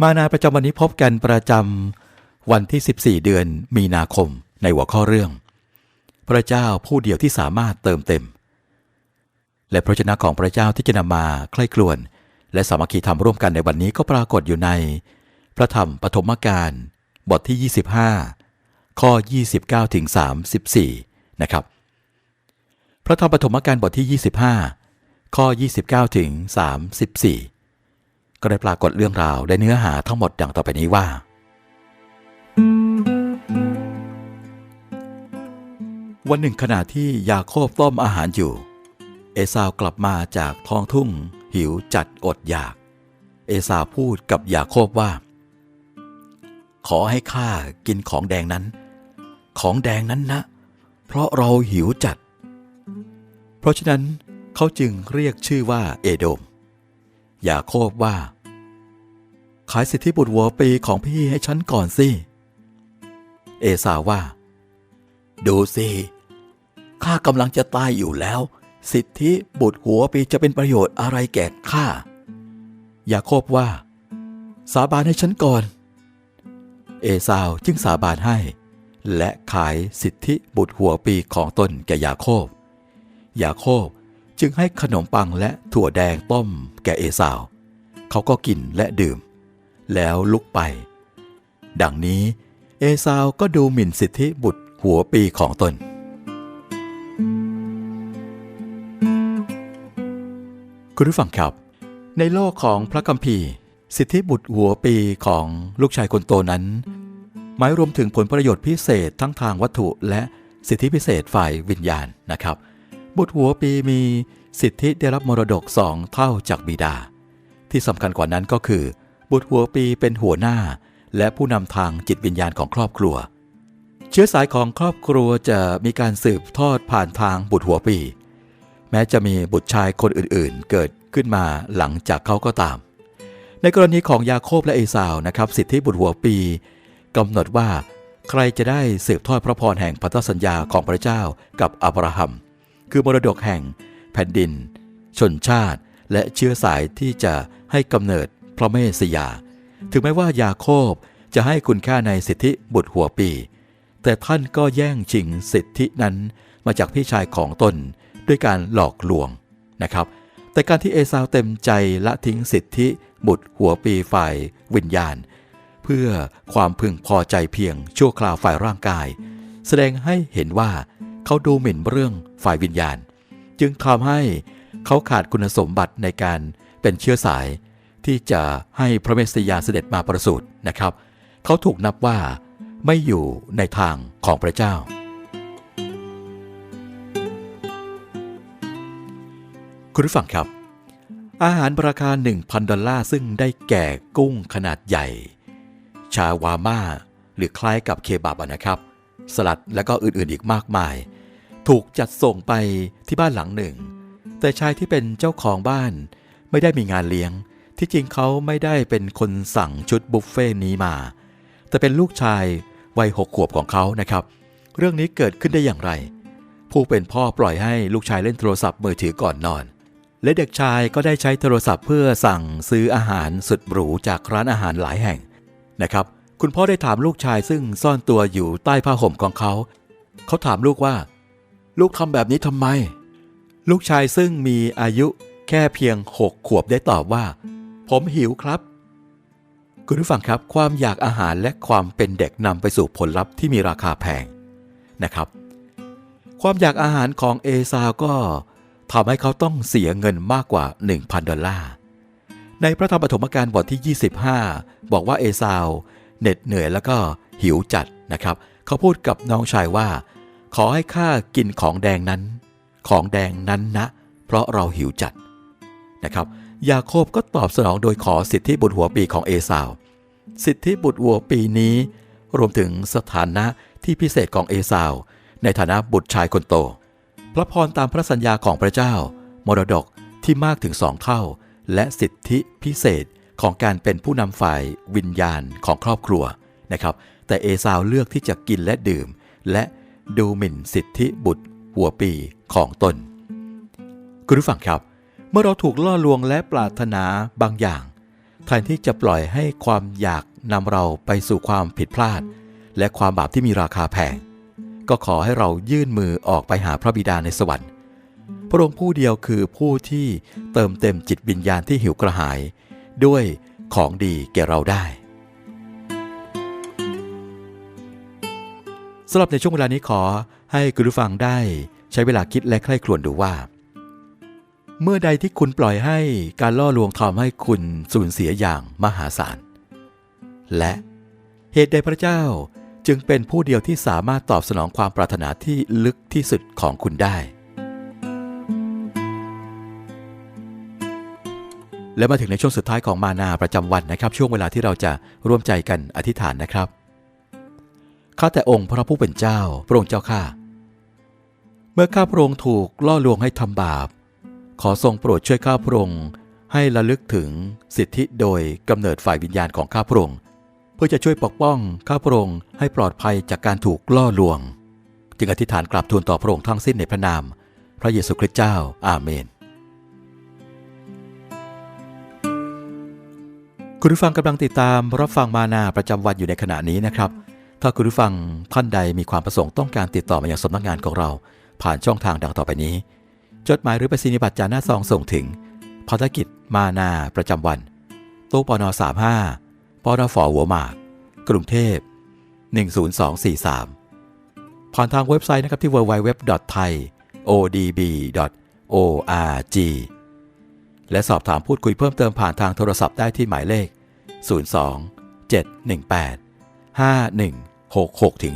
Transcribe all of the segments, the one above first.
มานาประจำวันนี้พบกันประจำวันที่ 14 เดือนมีนาคมในหัวข้อเรื่อง พระเจ้าผู้เดียวที่สามารถเติมเต็ม และพระชนะของพระเจ้าที่จะนำมาใคร่ครวญและสามัคคีธรรมร่วมกันในวันนี้ก็ปรากฏอยู่ใน พระธรรมปฐมกาลบทที่ 25 ข้อ 29ถึง34 นะครับ พระธรรมปฐมกาลบทที่ 25 ข้อ 29ถึง34 ก็ได้ปรากฏเรื่องราวและเนื้อหาทั้งหมดดังต่อไปนี้ว่า วันหนึ่งขณะที่ยาโคบต้มอาหารอยู่ เอสาวกลับมาจากท้องทุ่ง หิวจัดอดอยาก เอสาวพูดกับยาโคบว่า ขอให้ข้ากินของแดงนั้น ของแดงนั้นนะ เพราะเราหิวจัด เพราะฉะนั้นเขาจึงเรียกชื่อว่าเอโดม ยาโคบว่า ขายสิทธิบุตรวัวปีของพี่ให้ฉันก่อนสิ เอสาวว่า ดูสิข้ากำลังจะตายอยู่แล้ว สิทธิบุตรหัวปีจะเป็นประโยชน์อะไรแก่ข้ายาโคบว่า สาบานให้ฉันก่อน เอสาวจึงสาบานให้ และขายสิทธิบุตรหัวปีของตนแก่ยาโคบยาโคบ จึงให้ขนมปังและถั่วแดงต้มแก่เอสาว เขาก็กินและดื่ม แล้วลุกไป ดังนี้เอสาวก็ดูหมิ่นสิทธิบุตรหัวปีของตน คุณผู้ฟังครับ ในโลกของพระคัมภีร์ สิทธิบุตรหัวปีของลูกชายคนโตนั้น หมายรวมถึงผลประโยชน์พิเศษทั้งทางวัตถุและสิทธิพิเศษฝ่ายวิญญาณนะครับ บุตรหัวปีมีสิทธิได้รับมรดกสองเท่าจากบิดา ที่สำคัญกว่านั้นก็คือ บุตรหัวปีเป็นหัวหน้า และผู้นำทางจิตวิญญาณของครอบครัว เชื้อสายของครอบครัวจะมีการสืบทอดผ่านทางบุตรหัวปี แม้จะมีบุตรชายคนอื่นๆ เกิดขึ้นมาหลังจากเขาก็ตาม ในกรณีของยาโคบและเอสาวนะครับ สิทธิบุตรหัวปีกำหนดว่าใครจะได้สืบทอดพระพรแห่งพันธสัญญาของพระเจ้ากับอับราฮัม คือมรดกแห่ง แผ่นดิน ชนชาติ และเชื้อสายที่จะให้กำเนิดพระเมสยา ถึงแม้ว่ายาโคบจะให้คุณค่าในสิทธิบุตรหัวปี แต่ท่านก็แย่งชิงสิทธินั้นมาจากพี่ชายของตนด้วยการหลอกลวงนะครับ แต่การที่เอสาวเต็มใจละทิ้งสิทธิบุตรหัวปีฝ่ายวิญญาณ เพื่อความพึงพอใจเพียงชั่วคราวฝ่ายร่างกาย แสดงให้เห็นว่า เขาดูหมิ่นเรื่องฝ่ายวิญญาณ จึงทำให้เขาขาดคุณสมบัติในการเป็นเชื้อสาย ที่จะให้พระเมสสิยาเสด็จมาประสูตินะครับ เขาถูกนับว่าไม่อยู่ในทางของพระเจ้า คุณผู้ฟังครับ อาหารราคา 1,000 ดอลลาร์ซึ่งได้แก่กุ้งขนาดใหญ่ ชาวาม่าหรือคล้ายกับเคบับนะครับ สลัดและก็อื่นๆอีกมากมาย ถูกจัดส่งไปที่บ้านหลังหนึ่ง แต่ชายที่เป็นเจ้าของบ้านไม่ได้มีงานเลี้ยง ที่จริงเขาไม่ได้เป็นคนสั่งชุดบุฟเฟ่นี้มา แต่เป็นลูกชายวัยหกขวบของเขานะครับ เรื่องนี้เกิดขึ้นได้อย่างไร ผู้เป็นพ่อปล่อยให้ลูกชายเล่นโทรศัพท์มือถือก่อนนอน และเด็กชายก็ได้ใช้โทรศัพท์เพื่อสั่งซื้ออาหารสุดหรูจากร้านอาหารหลายแห่งนะครับ คุณพ่อได้ถามลูกชายซึ่งซ่อนตัวอยู่ใต้ผ้าห่มของเขา เขาถามลูกว่า ลูกทำแบบนี้ทำไม ลูกชายซึ่งมีอายุแค่เพียงหกขวบได้ตอบว่า ผมหิวครับ คุณผู้ฟังครับ ความอยากอาหารและความเป็นเด็กนำไปสู่ผลลัพธ์ที่มีราคาแพงนะครับ ความอยากอาหารของเอซาวก็ทำให้เขาต้องเสียเงินมากกว่า 1,000 ดอลลาร์ ในพระธรรมปฐมกาลบทที่ 25 บอกว่าเอซาวเหน็ดเหนื่อยแล้วก็หิวจัดนะครับ เขาพูดกับน้องชายว่า ขอให้ข้ากินของแดงนั้น ของแดงนั้นนะ เพราะเราหิวจัดนะครับ ยาโคบก็ตอบสนองโดยขอสิทธิบุตรหัวปีของเอสาว สิทธิบุตรหัวปีนี้ รวมถึงสถานะที่พิเศษของเอสาว ในฐานะบุตรชายคนโต พระพรตามพระสัญญาของพระเจ้า มรดกที่มากถึงสองเท่า และสิทธิพิเศษของการเป็นผู้นำฝ่ายวิญญาณของครอบครัวนะครับ แต่เอสาวเลือกที่จะกินและดื่ม และ ดูหมิ่นสิทธิบุตร หัวปีของตน คุณผู้ฟังครับ เมื่อเราถูกล่อลวงและปรารถนาบางอย่างแทนที่จะปล่อยให้ความอยากนำเราไปสู่ความผิดพลาด และความบาปที่มีราคาแพง ก็ขอให้เรายื่นมือออกไปหาพระบิดาในสวรรค์ พระองค์ผู้เดียวคือผู้ที่เติมเต็มจิตวิญญาณที่หิวกระหาย ด้วยของดีแก่เราได้ สำหรับในช่วงเวลานี้ขอให้คุณผู้ฟังได้ใช้เวลาคิดและใคร่ครวญดูว่า เมื่อใดที่คุณปล่อยให้การล่อลวงทำให้คุณสูญเสียอย่างมหาศาล และเหตุใดพระเจ้าจึงเป็นผู้เดียวที่สามารถตอบสนองความปรารถนาที่ลึกที่สุดของคุณได้ และมาถึงในช่วงสุดท้ายของมานาประจำวันนะครับ ช่วงเวลาที่เราจะร่วมใจกันอธิษฐานนะครับ ข้าแต่องค์พระผู้เป็นเจ้า พระองค์เจ้าข้า เมื่อข้าพระองค์ถูกล่อลวงให้ทำบาป ขอทรงโปรดช่วยข้าพระองค์ให้ระลึกถึงสิทธิโดยกำเนิดฝ่ายวิญญาณของข้าพระองค์ เพื่อจะช่วยปกป้องข้าพระองค์ให้ปลอดภัยจากการถูกล่อลวง จึงอธิษฐานกราบทูลต่อพระองค์ทั้งสิ้นในพระนาม พระเยซูคริสต์เจ้า อาเมน คุณผู้ฟังกำลังติดตามรับฟังมานาประจำวันอยู่ในขณะนี้นะครับ ถ้าคุณผู้ฟังท่านใดมีความประสงค์ต้องการติดต่อมาอยังสำนักงานของเรา ผ่านช่องทางดังต่อไปนี้ จดหมายหรือไปรษณียบัตรจานหน้าซองส่งถึงภารกิจมานาประจำวันตู้ปน35ปนฝหัวหมาก กรุงเทพ 10243 ผ่านทางเว็บไซต์นะครับที่ www.thaiodb.org และสอบถามพูดคุยเพิ่มเติมผ่านทางโทรศัพท์ได้ที่หมายเลข 02 718 6 6ถึง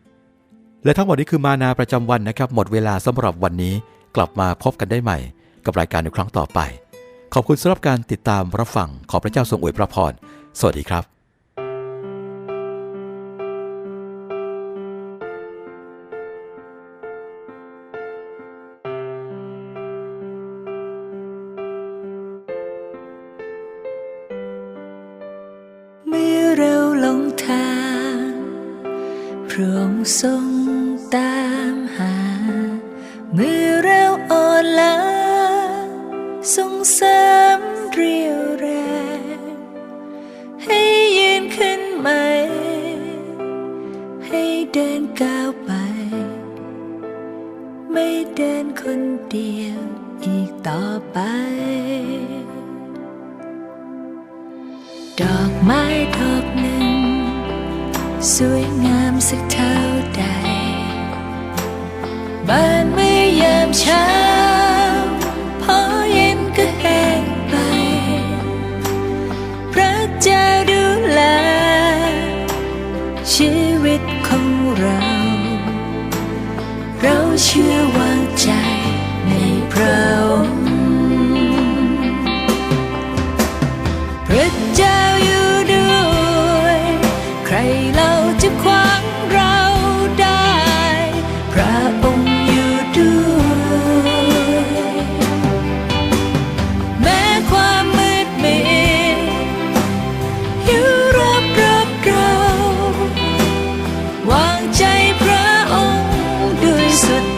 7และทั้งหมดนี้คือมานาประจำวันนะครับ หมดเวลาสำหรับวันนี้กลับมาพบกันได้ใหม่ กับรายการในครั้งต่อไป ขอบคุณสำหรับการติดตามรับฟังขอพระเจ้าทรงอวยพระพรสวัสดีครับ ระองค์ทรงตามหา เมื่อเราอ่อนล้าทรงเสริมเรียวแรง ให้ยืนขึ้นใหม่ ให้เดินก้าวไป ไม่เดินคนเดียวอีกต่อไป ดอกไม้ดอกหนึ่ง สวยงาม สักเท่าใดบ้านเมื่อยามเช้า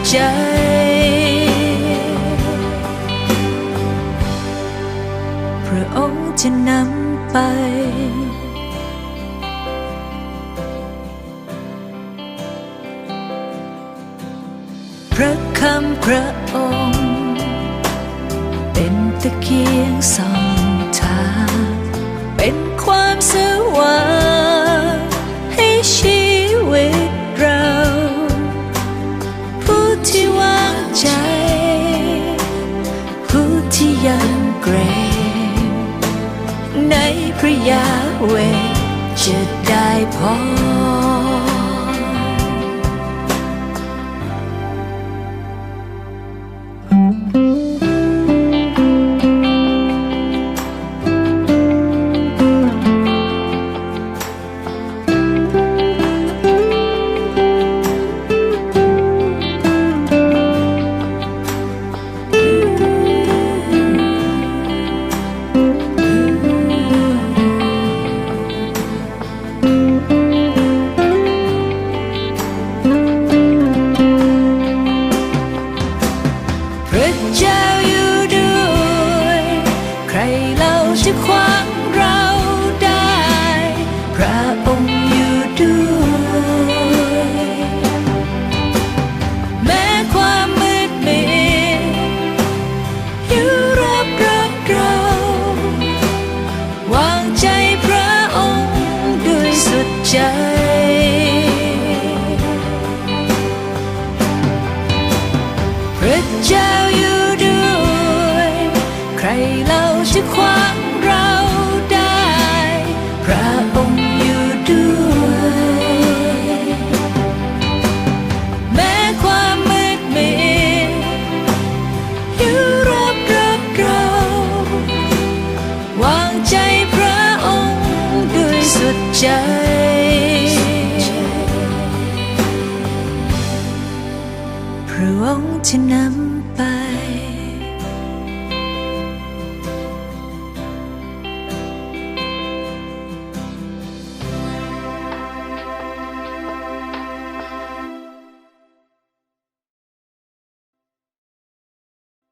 ใจ พระองค์จะนำไปพระคำพระองค์ เป็นตะเกียงสองทาง เป็นความสว่ เวจะได้พอ เล่